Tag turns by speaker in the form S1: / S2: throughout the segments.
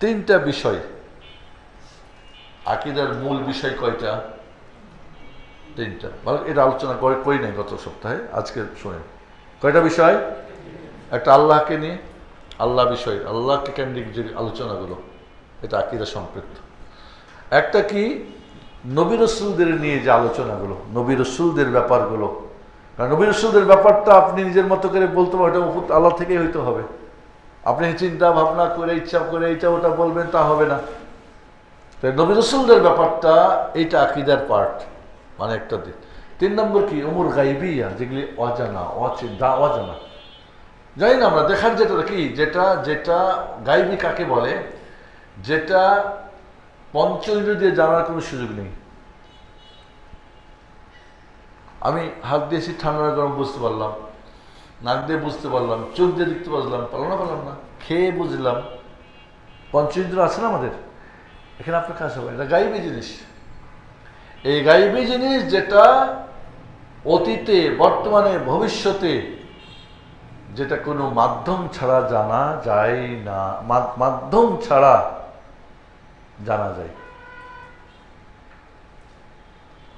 S1: তিনটা বিষয়। আকিদার মূল বিষয় কয়টা? তিনটা। মানে এটা আলোচনা করে করি নাই গত সপ্তাহে, আজকে শুনে কয়টা বিষয়? একটা আল্লাহকে নিয়ে, আল্লাহ বিষয়, আল্লাহকে কেন্দ্রিক যে আলোচনাগুলো, এটা আকিদা সম্পৃক্ত। একটা কি? নবী রসুলদের নিয়ে যে আলোচনাগুলো, নবী রসুলদের ব্যাপারগুলো। কারণ নবী রসুলদের ব্যাপারটা আপনি নিজের মতো করে বলতে পারেন, ওটা আল্লাহ থেকেই হইতে হবে। আপনি চিন্তা ভাবনা করে, ইচ্ছা করে, এইটা ওটা বলবেন, তা হবে না। তাই নবী রসুলদের ব্যাপারটা, এইটা আকিদার পার্ট মানে একটা দিক। তিন নম্বর কি? উমর গাইবিয়া, যেগুলি অজানা অচিন্তা অজানা। জানি না, আমরা দেখার যেটা কি? যেটা যেটা গাইবি কাকে বলে? যেটা পঞ্চইন্দ্র দিয়ে জানার কোনো সুযোগ নেই। আমি হাত দিয়েছি, ঠান্ডা গরম বুঝতে পারলাম। নাক দিয়ে বুঝতে পারলাম, চোখ দিয়ে দেখতে পারলাম পারলাম না পারলাম না। খেয়ে বুঝলাম। পঞ্চইন্দ্র আছে না আমাদের? এখানে আপনার কাছে হবে। এটা গাইবি জিনিস। এই গাইবি জিনিস যেটা অতীতে, বর্তমানে, ভবিষ্যতে যেটা কোনো মাধ্যম ছাড়া জানা যায় না মাধ্যম ছাড়া জানা যায়।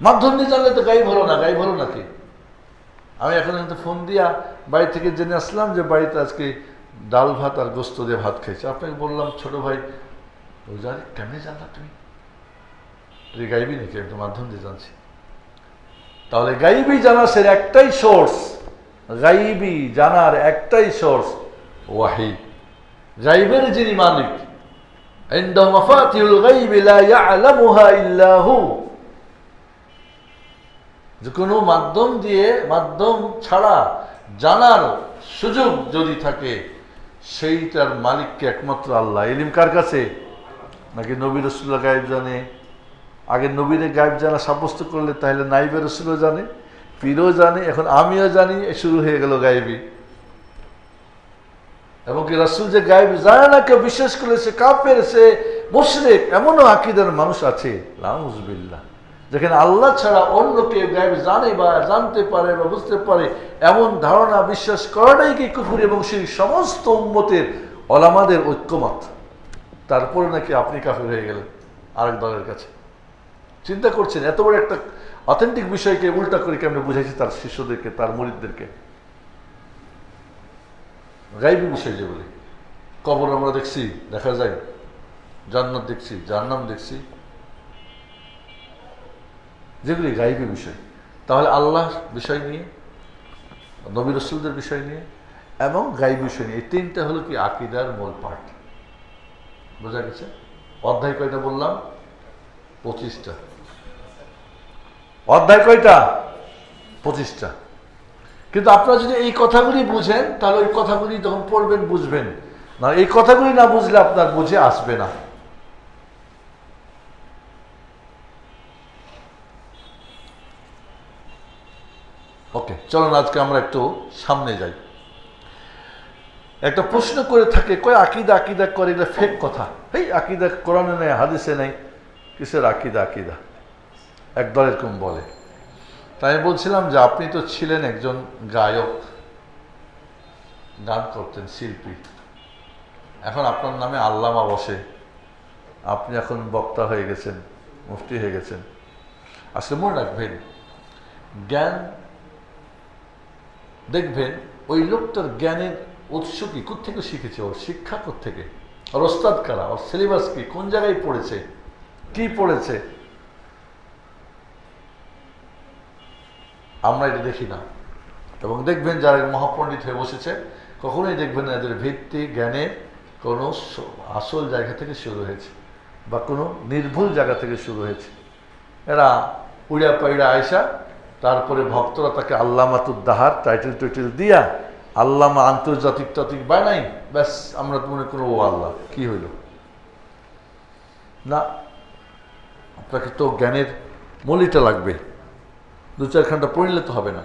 S1: মাধ্যম দিয়ে জানলে তো গাই ভালো না, গাই ভালো নাকি? আমি এখন কিন্তু ফোন দিয়া বাড়ি থেকে জেনে আসলাম যে বাড়িতে আজকে ডাল ভাত আর গোস্ত দিয়ে ভাত খেয়েছে আপনাকে বললাম ছোট ভাই রোজার কেমনে জানলা তুমি তুই গাইবি নাকি আমি তো মাধ্যম দিয়ে জানছি তাহলে গাইবি জানার সে একটাই সোর্স গাইবি জানার একটাই সোর্স ওয়াহি গাইবের যিনি মালিক عنده مفاتيح الغيب لا يعلمها إلا هو যে কোনো মাধ্যম দিয়ে, মাধ্যম ছাড়া জানার সুযোগ যদি থাকে, সেইটার মালিককে একমাত্র আল্লাহ। এলিম কার কাছে? নাকি নবী রসুল্লাহ গায়েব জানে? আগে নবীরে গায়েব জানা সাব্যস্ত করলে তাহলে নাইবে রসুলও জানে, পীরও জানে, এখন আমিও জানি শুরু হয়ে গেল গায়েবী। কি রাসুল যে গায়েব জানে না, কেউ বিশ্বাস করলে সে কাপের সে মুশরিক, এমনও আকিদার মানুষ আছে। লাউজবিল্লাহ যেখানে আল্লাহ ছাড়া অন্য কেউ গায়েব জানে বা জানতে পারে বা বুঝতে পারে, এমন ধারণা বিশ্বাস করাটাই কি কুকুর এবং সেই সমস্ত উম্মতের অলামাদের ঐক্যমত। তারপরে নাকি আপনি কাফের হয়ে গেলেন আরেক দলের কাছে। চিন্তা করছেন, এত বড় একটা অথেন্টিক বিষয়কে উল্টা করে কেমন বুঝাইছে তার শিষ্যদেরকে, তার মরিদদেরকে? গাইবি বিষয় যেগুলি কবর আমরা দেখছি, দেখা যায়। জান্নাত দেখছি জান্নাম দেখছি। যেগুলি গাইবি বিষয়। তাহলে আল্লাহ বিষয় নিয়ে, নবী রসুলদের বিষয় নিয়ে এবং গাইবি বিষয় নিয়ে, এই তিনটা হলো কি আকিদার মূল পার্ট বোঝা গেছে? অধ্যায় কয়টা বললাম? পঁচিশটা। অধ্যায় কয়টা? পঁচিশটা। কিন্তু আপনারা যদি এই কথাগুলি বুঝেন, তাহলে ওই কথাগুলি যখন পড়বেন, বুঝবেন। না, এই কথাগুলি না বুঝলে আপনার বুঝে আসবে না। চলুন আজকে আমরা একটু সামনে যাই। একটা প্রশ্ন করে থাকে, কয় আকিদা আকিদা করে এটা ফেক কথা। এই আকিদা কোরআনে নেই, হাদিসে নেই। কিসের আকিদা আকিদা? একদল এরকম বলে। তাই আমি বলছিলাম যে আপনি তো ছিলেন একজন গায়ক, গান করতেন, শিল্পী। এখন আপনার নামে আল্লামা বসে। আপনি এখন বক্তা হয়ে গেছেন, মুফতি হয়ে গেছেন। আসলে মনে রাখবেন, জ্ঞান দেখবেন ওই লোকটার জ্ঞানের উৎস কি? কোথেকে শিখেছে ওর? শিক্ষা কোথেকে ওর ওস্তাদ কারা? ওর সিলেবাস কি? কোন জায়গায় পড়েছে? কি পড়েছে? আমরা এটা দেখি না। এবং দেখবেন যারা মহাপণ্ডিত হয়ে বসেছে, কখনোই দেখবেন না এদের ভিত্তি, জ্ঞানের কোনো আসল জায়গা থেকে শুরু হয়েছে বা কোনো নির্ভুল জায়গা থেকে শুরু হয়েছে। এরা উড়িয়া পাইড়া আয়সা তারপরে ভক্তরা তাকে আল্লামাতুদ্দাহার টাইটেল টাইটেল দিয়া আল্লামা আন্তর্জাতিক টাতিক বানাই, ব্যাস, আমরা মনে করব ও আল্লাহ, কি হইল? না, আপনাকে তো জ্ঞানের মলিটা লাগবে। দু চারখানটা পড়লে তো হবে না।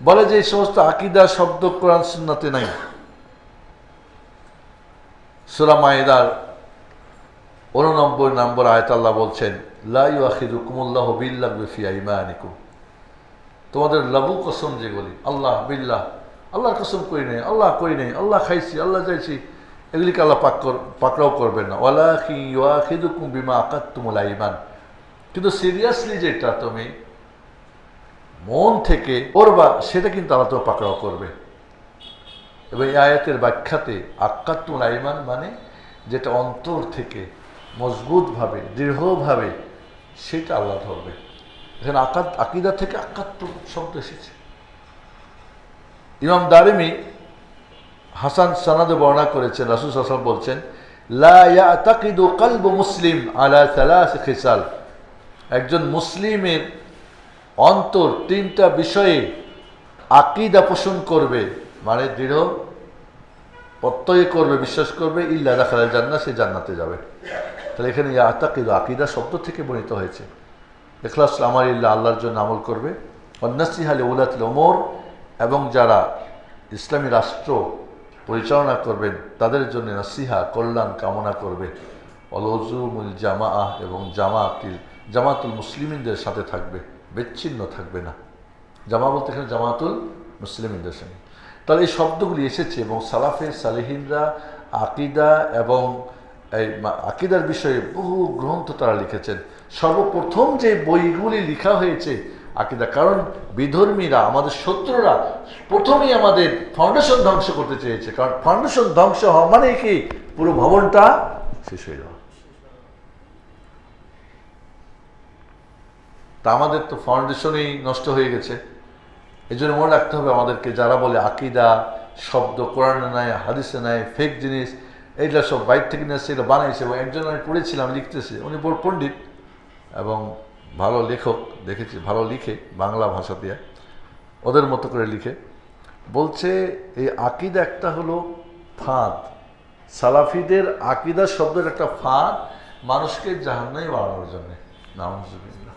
S1: বলে যে এই সমস্ত আকিদা, শব্দ, কোরআন, সুন্নাতে নাই। সুরা মায়েদার উননব্বই নম্বর আয়ত আল্লাহ বলছেন লাই আখিদুকুমুল্লাহ বিল্লাহ বেফিয়া ইমানিকুম তোমাদের লাবু কসম যেগুলি আল্লাহ, বিল্লাহ। আল্লাহর কসম করি নেই, আল্লাহ করি নেই, আল্লাহ খাইছি, আল্লাহ যাইছি। এগুলিকে আল্লাহ পাক পাকড়াও করবেন না। ওয়ালা কি ইউআখিদুকুম বিমা আকাত্তুমুল আইমান। কিন্তু সিরিয়াসলি যেটা তুমি মন থেকে করবা সেটা কিন্তু আল্লাহ তোমার পাকড়াও করবে। এবং এই আয়াতের ব্যাখ্যাতে আক্কাতুল আইমান মানে যেটা অন্তর থেকে মজবুতভাবে, দৃঢ়ভাবে সেটা আল্লাহ ধরবে। এখানে আকাত আকিদা থেকে আকাত্ত শব্দ এসেছে। ইমাম দারিমি হাসান সানাদে বর্ণনা করেছেন, রাসুল হাসান বলছেন কালবু মুসলিম আলা একজন মুসলিমের অন্তর তিনটা বিষয়ে আকিদা পোষণ করবে মানে দৃঢ় প্রত্যয় করবে, বিশ্বাস করবে, ইল্লা রাখাল জান্না সে জান্নাতে যাবে। তাহলে এখানে আতাকিদ আকিদা শব্দ থেকে বর্ণিত হয়েছে। এখলাস আমার ইল্লা আল্লাহর জন্য আমল করবে। অন্যাসিহালে উলাতুল ওমর এবং যারা ইসলামী রাষ্ট্র পরিচালনা করবেন, তাদের জন্য নাসিহা, কল্যাণ কামনা করবে। অলজুমুল জামা আহ এবং জামাতিল জামাতুল মুসলিমিনদের সাথে থাকবে, বিচ্ছিন্ন থাকবে না। জামা বলতে এখানে জামাতুল মুসলিমিনদের সঙ্গে তাহলে এই শব্দগুলি এসেছে, এবং সালাফের সালেহিনরা, আকিদা, এবং এই আকিদার বিষয়ে বহু গ্রন্থ তারা লিখেছেন। সর্বপ্রথম যে বইগুলি লেখা হয়েছে আকিদা, কারণ বিধর্মীরা, আমাদের শত্রুরা প্রথমেই আমাদের ফাউন্ডেশন ধ্বংস করতে চেয়েছে। কারণ ফাউন্ডেশন ধ্বংস হওয়া মানে কি? পুরো ভবনটা শেষ হয়ে যাওয়া। তা আমাদের তো ফাউন্ডেশনই নষ্ট হয়ে গেছে। এই জন্য মনে রাখতে হবে আমাদেরকে, যারা বলে আকিদা, শব্দ, কোরআনে নাই, হাদিসে নাই ফেক জিনিস এইগুলো সব বাইক থেকে নিয়ে এগুলো বানাইছে এবং একজন আমি পড়েছিলাম, লিখতেছে। উনি বড় পণ্ডিত এবং ভালো লেখক, দেখেছি, ভালো লিখে, বাংলা ভাষা দিয়ে, ওদের মতো করে লিখে। বলছে, এই আকিদা একটা হলো ফাঁদ। সালাফিদের আকিদা শব্দের একটা ফাঁদ মানুষকে জাহান্নাই বাড়ানোর জন্যে। নাউজুবিল্লাহ।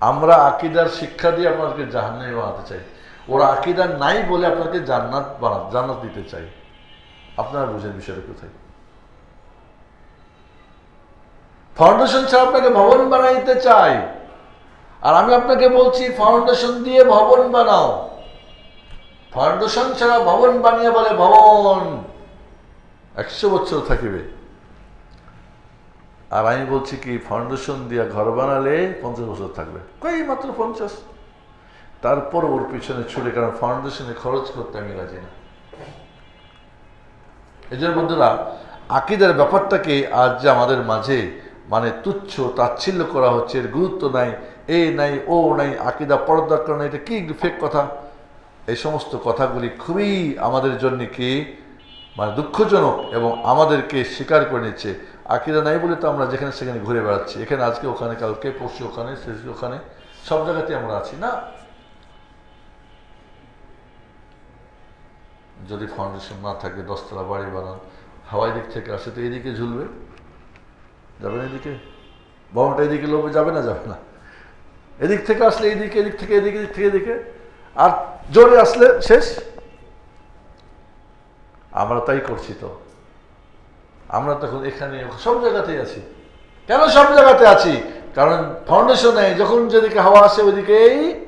S1: আমরা আকিদার শিক্ষা দিয়ে আপনাকে জাহান্নামে বানাতে চাই। ওরা আকিদার নাই বলে আপনাকে জান্নাত বানা জান্নাত দিতে চাই। আপনারা বুঝেন বিষয়টা কোথায়। ফাউন্ডেশন ছাড়া আপনাকে ভবন বানাইতে চাই। আর আমি আপনাকে বলছি ফাউন্ডেশন দিয়ে ভবন বানাও। ফাউন্ডেশন ছাড়া ভবন বানিয়ে বলে ভবন। একশো বছর থাকিবে। আর আমি বলছি কি ফাউন্ডেশন দিয়ে ঘর বানালে পঞ্চাশ বছর থাকবে। কই, মাত্র পঞ্চাশ? তারপর ওর পিছনে ছুটে, কারণ ফাউন্ডেশনে খরচ করতে আমি রাজি না। এই জন্য বন্ধুরা, আকিদের ব্যাপারটাকে আজ যে আমাদের মাঝে মানে তুচ্ছ তাচ্ছিল্য করা হচ্ছে, এর গুরুত্ব নাই, এ নাই, ও নাই, আকিদা দরকার নাই, এটা কি ফেক কথা? এই সমস্ত কথাগুলি খুবই আমাদের জন্য কি মানে দুঃখজনক এবং আমাদেরকে স্বীকার করে নিচ্ছে। আকিদা নাই বলে তো আমরা যেখানে সেখানে ঘুরে বেড়াচ্ছি। এখানে আজকে ওখানে, কালকে, পরশু ওখানে শেষ ওখানে, সব জায়গাতে আমরা আছি, না? যদি ফাউন্ডেশন না থাকে, দশতলা বাড়ি বানান, হাওয়াই দিক থেকে আসে তো এদিকে ঝুলবে। যাবে না এদিকে? ভবনটা এদিকে লোভে যাবে না যাবে না। এদিক থেকে আসলে এদিকে, এদিক থেকে এদিকে, এদিক থেকে এদিকে। আর জোরে আসলে শেষ। আমরা তাই করছি তো। আমরা তখন এখানে, সব জায়গাতেই আছি। কেন সব জায়গাতে আছি? কারণ ফাউন্ডেশনে যখন যেদিকে হাওয়া আসে, ওইদিকেই